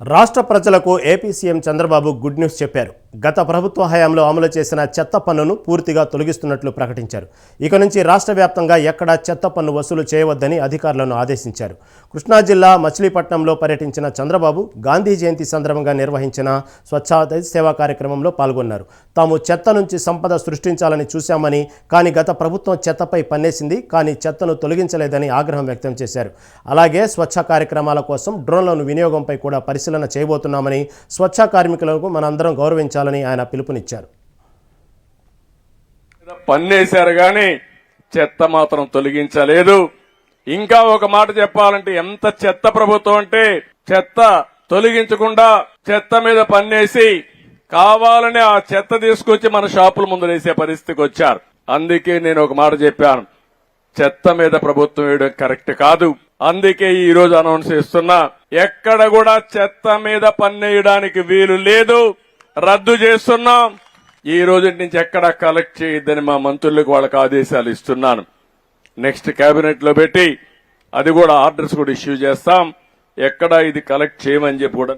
రాష్ట్ర ప్రజలకు AP CM Chandrababu good news చెప్పారు. గత ప్రభుత్వ హయాంలో అమలు చేసిన చెత్త పన్నును పూర్తిగా తొలగిస్తున్నట్లు ప్రకటించారు. ఇక నుంచి రాష్ట్ర వ్యాప్తంగా ఎక్కడా చెత్త పన్ను వసూలు చేయవద్దని అధికారులను ఆదేశించారు. కృష్ణా జిల్లా మచిలీపట్నంలో పర్యటించిన చంద్రబాబు గాంధీ జయంతి సందర్భంగా నిర్వహించిన స్వచ్ఛత సేవా కార్యక్రమంలో పాల్గొన్నారు. తాము చెత్త నుంచి సంపద సృష్టించాలని చూశామని కానీ గత ప్రభుత్వం చెత్తపై పన్నేసింది కానీ చెత్తను తొలగించలేదని ఆగ్రహం వ్యక్తం చేశారు. అలాగే స్వచ్ఛ కార్యక్రమాల కోసం డ్రోన్లను వినియోగంపై కూడా పరిశీలన చేయబోతున్నామని స్వచ్ఛ కార్మికులకు మనందరం గౌరవించాలని ఆయన పిలుపునిచ్చారు. పన్నేశారు కానీ చెత్త మాత్రం తొలగించలేదు. ఇంకా ఒక మాట చెప్పాలంటే ఎంత చెత్త ప్రభుత్వం అంటే చెత్త తొలగించకుండా చెత్త మీద పన్నేసి కావాలని ఆ చెత్త తీసుకొచ్చి మన షాపుల ముందు వేసే పరిస్థితికి వచ్చారు. అందుకే నేను ఒక మాట చెప్పాను. చెత్త మీద ప్రభుత్వం వేయడం కరెక్ట్ కాదు. అందుకే ఈ రోజు అనౌన్స్ చేస్తున్నా ఎక్కడ కూడా చెత్త మీద పన్నేయడానికి వీలు లేదు. రద్దు చేస్తున్నాం. ఈ రోజు నుంచి ఎక్కడ కలెక్ట్ చేయొద్దని మా మంత్రులకు వాళ్ళకి ఆదేశాలు ఇస్తున్నాను. నెక్స్ట్ కేబినెట్లో పెట్టి అది కూడా ఆర్డర్స్ కూడా ఇష్యూ చేస్తాం. ఎక్కడ ఇది కలెక్ట్ చేయమని చెప్పి కూడా